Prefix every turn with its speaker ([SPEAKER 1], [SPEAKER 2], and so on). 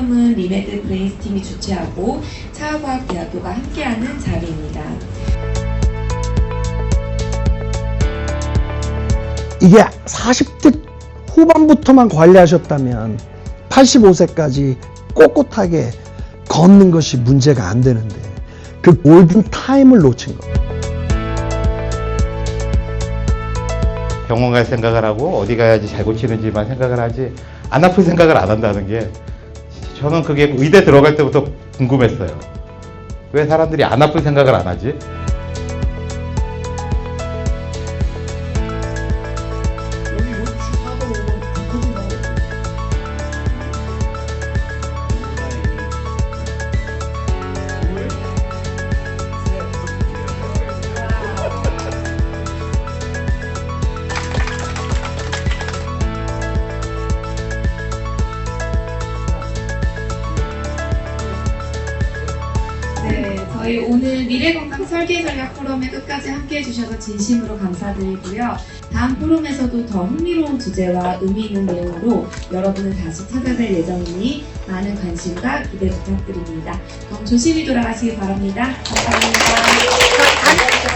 [SPEAKER 1] 포럼은 리메드 브레인스 팀이 주최하고 차과학대학교가 함께하는 자리입니다.
[SPEAKER 2] 이게 40대 후반부터만 관리하셨다면 85세까지 꼿꼿하게 걷는 것이 문제가 안 되는데 그 골든 타임을 놓친 거예요.
[SPEAKER 3] 병원 갈 생각을 하고 어디 가야지 잘 고치는지만 생각을 하지 안 아플 생각을 안 한다는 게 저는 그게 의대 들어갈 때부터 궁금했어요. 왜 사람들이 안 아플 생각을 안 하지?
[SPEAKER 1] 저희 오늘 미래건강 설계 전략 포럼에 끝까지 함께 해 주셔서 진심으로 감사드리고요. 다음 포럼에서도 더 흥미로운 주제와 의미 있는 내용으로 여러분을 다시 찾아뵐 예정이니 많은 관심과 기대 부탁드립니다. 그럼 조심히 돌아가시기 바랍니다. 감사합니다.